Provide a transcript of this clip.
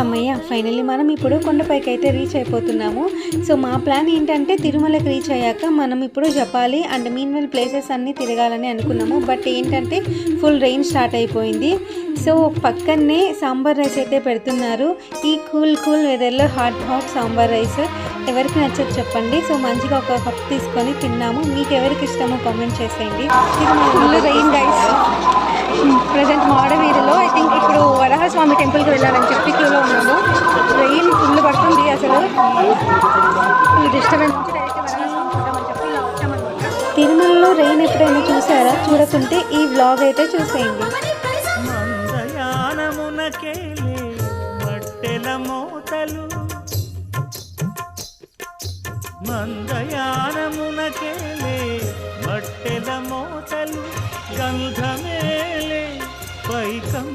అమ్మయ్య ఫైనల్లీ మనం ఇప్పుడు కొండపైకి అయితే రీచ్ అయిపోతున్నాము. సో మా ప్లాన్ ఏంటంటే తిరుమలకి రీచ్ అయ్యాక మనం ఇప్పుడు జపాలి అండ్ మీన్వెల్ ప్లేసెస్ అన్నీ తిరగాలని అనుకున్నాము. బట్ ఏంటంటే ఫుల్ రెయిన్ స్టార్ట్ అయిపోయింది. సో పక్కనే సాంబార్ రైస్ అయితే పెడుతున్నారు. ఈ కూల్ కూల్ వెదర్లో హాట్ హాట్ సాంబార్ రైస్ ఎవరికి నచ్చదు చెప్పండి. సో మంచిగా ఒక కప్ తీసుకొని తిన్నాము. మీకు ఎవరికి ఇష్టమో కామెంట్ చేసేయండి. ఫుల్ రెయిన్ గైస్ ప్రజెంట్ మాడవీధిలో ఐ థింక్ ఇప్పుడు వరహస్వామి టెంపుల్కి వెళ్ళాలని తిరుమలలో రెయిన్ ఎప్పుడైనా చూసారా? చూడకుంటే ఈ వ్లాగ్ అయితే చూసేయండి. మందయానమునకేలే మట్టెల మోతలు. గంధమేలే పైకం